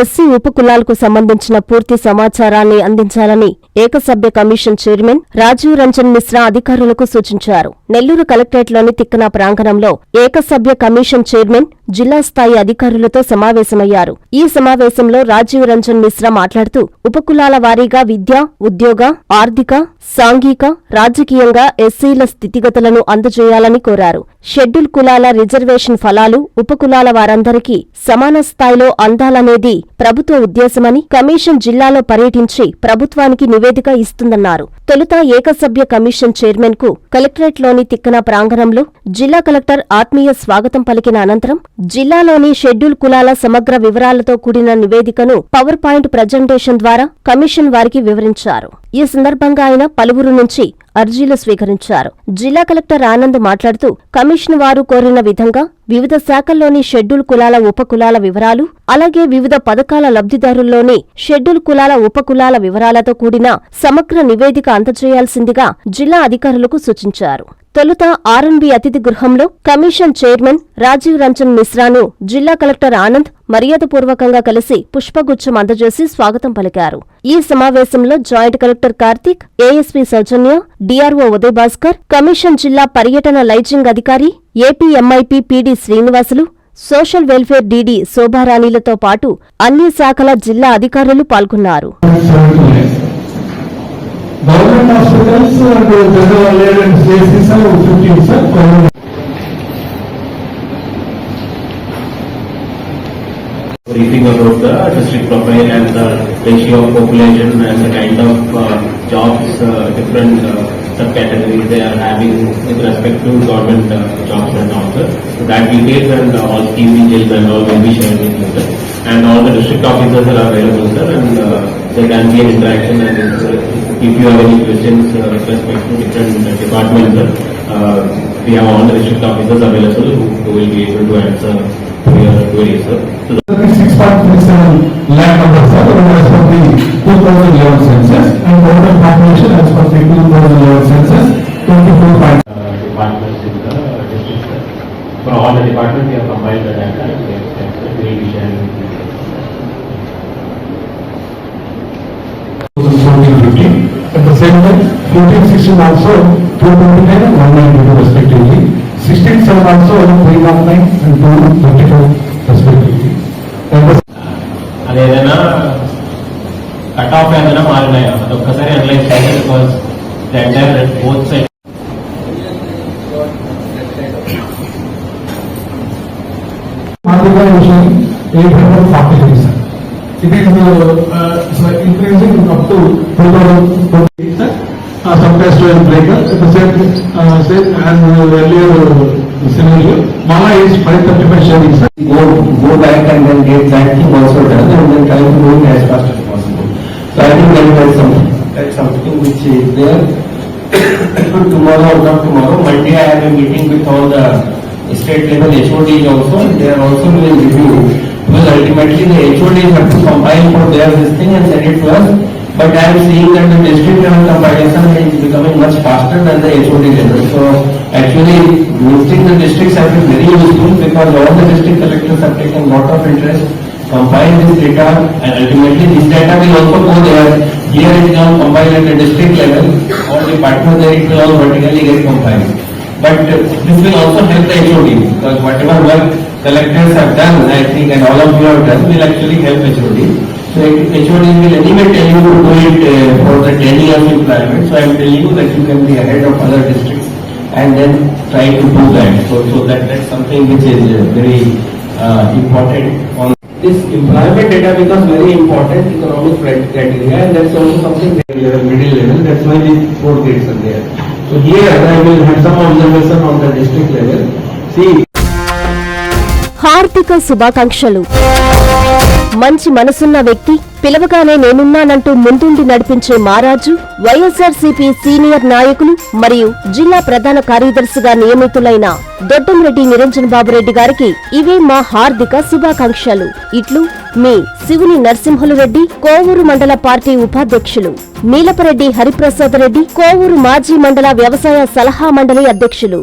SC ఉపకులాలకు సంబంధించిన పూర్తి సమాచారాన్ని అందించాలని ఏకసభ్య కమిషన్ చైర్మన్ రాజీవ్ రంజన్ మిశ్రా అధికారులకు సూచించారు. నెల్లూరు కలెక్టరేట్లోని తిక్కన ప్రాంగణంలో ఏకసభ్య కమిషన్ చైర్మన్ జిల్లా స్థాయి అధికారులతో సమావేశమయ్యారు. ఈ సమావేశంలో రాజీవ్ రంజన్ మిశ్రా మాట్లాడుతూ ఉపకులాల వారీగా విద్య ఉద్యోగ ఆర్థిక సాంఘిక రాజకీయంగా ఎస్సీల స్థితిగతులను అందజేయాలని కోరారు. షెడ్యూల్ కులాల రిజర్వేషన్ ఫలాలు ఉపకులాల వారందరికీ సమాన స్థాయిలో అందాలనేది ప్రభుత్వ ఉద్దేశమని కమిషన్ జిల్లాలో పర్యటించి ప్రభుత్వానికి నివేదిక ఇస్తుందన్నారు. తొలుత ఏకసభ్య కమిషన్ చైర్మన్కు కలెక్టరేట్లోని తిక్కన ప్రాంగణంలో జిల్లా కలెక్టర్ ఆత్మీయ స్వాగతం పలికిన అనంతరం జిల్లాలోని షెడ్యూల్ కులాల సమగ్ర వివరాలతో కూడిన నివేదికను పవర్ పాయింట్ ప్రజెంటేషన్ ద్వారా కమిషన్ వారికి వివరించారు. ఈ సందర్భంగా ఆయన పలువురు నుంచి అర్జీలు స్వీకరించారు. జిల్లా కలెక్టర్ ఆనంద్ మాట్లాడుతూ కమిషన్ వారు కోరిన విధంగా వివిధ శాఖల్లోని షెడ్యూల్ కులాల ఉపకులాల వివరాలు అలాగే వివిధ పథకాల లబ్ధిదారుల్లోని షెడ్యూల్ కులాల ఉపకులాల వివరాలతో కూడిన సమగ్ర నివేదిక అందజేయాల్సిందిగా జిల్లా అధికారులకు సూచించారు. తొలుత ఆర్ఎన్బి అతిథి గృహంలో కమిషన్ చైర్మన్ రాజీవ్ రంజన్ మిశ్రాను జిల్లా కలెక్టర్ ఆనంద్ మర్యాదపూర్వకంగా కలిసి పుష్పగుచ్చం అందజేసి స్వాగతం పలికారు. ఈ సమావేశంలో joint collector Karthik ASP Soujanya DRO Uday Bhaskar commission జిల్లా పర్యటన లైజింగ్ అధికారి APMIP PD Srinivasulu social welfare DD శోభారాణిలతో పాటు అన్ని శాఖల జిల్లా అధికారులు పాల్గొన్నారు. Government hospitals and general alliance చేసి sir fifteen sir briefing about the district profile and the ratio of population and the kind of uh, jobs, uh, different uh, subcategories they are having with respect to government uh, jobs and all that. So that details and uh, all scheme details and all will be shared with you sir. And all the district officers are available sir and uh, there can be an interaction and uh, if you have any questions uh, with respect to different uh, departments, uh, we have all the district officers available who who will be able to answer we are doing, sir. So the 6.37 lakh numbers, sir, as per the 2011 census, and total population as per the 2011 census, 24.5. Uh, departments in the district, sir. For all the departments, we have compiled the data and we will be sharing with you. 1415. At the same time, 1416 also 229 and 192 respectively. 16, 7 also 319 and 234 respectively. And the అది ఏదైనా cut off ఏదైనా మారినాయా అది ఒక్కసారి analyse చేయాలి because the entire both side Madhya Vision 843 sir. It is uh, so increasing up to 2048 sir. Uh, sometimes to a breaker, at the same, uh, same as earlier uh, scenario, Mala is 535 sharing sir. go, go back and then get that thing also done and then try to do it as fast as possible. So I think that is something, that's something which is there. tomorrow, not tomorrow, Monday I have a meeting with all the state level HODs also, and they are also doing review. Because ultimately the HODs have to compile for their this thing and send it to us. But I am seeing that the district level compilation is becoming much faster than the HOD level. So actually, visiting the districts have been very useful because all the district collectors have taken lot of interest, compile this data and ultimately this data will also go there. Here it now compiled at the district level, all departments there it will all vertically get compiled. But this will also help the HOD because whatever work collectors have done, I think, and all of you have done, will actually help HOD. So HOD will anyway tell you to do it uh, for the ten years employment. So I am telling you that you can be ahead of other districts and then try to do that. So, so that, that's something which is uh, very uh, important on this employment data becomes very important economic cri- criteria and that's also something level, middle level, that's why the four grades are there. So here I will have some observation on the district level. See, హార్దిక శుభాకాంక్షలు. మంచి మనసున్న వ్యక్తి పిలవగానే నేనున్నానంటూ ముందుండి నడిపించే మారాజు YSRCP senior నాయకులు మరియు జిల్లా ప్రధాన కార్యదర్శిగా నియమితులైన దొడ్డంరెడ్డి నిరంజన్ బాబురెడ్డి గారికి ఇవే మా హార్దిక శుభాకాంక్షలు. ఇట్లు మీ శివుని నరసింహులు రెడ్డి కోవూరు మండల పార్టీ ఉపాధ్యక్షులు నీలపరెడ్డి హరిప్రసాద్ రెడ్డి కోవూరు మాజీ మండల వ్యవసాయ సలహా మండలి అధ్యక్షులు.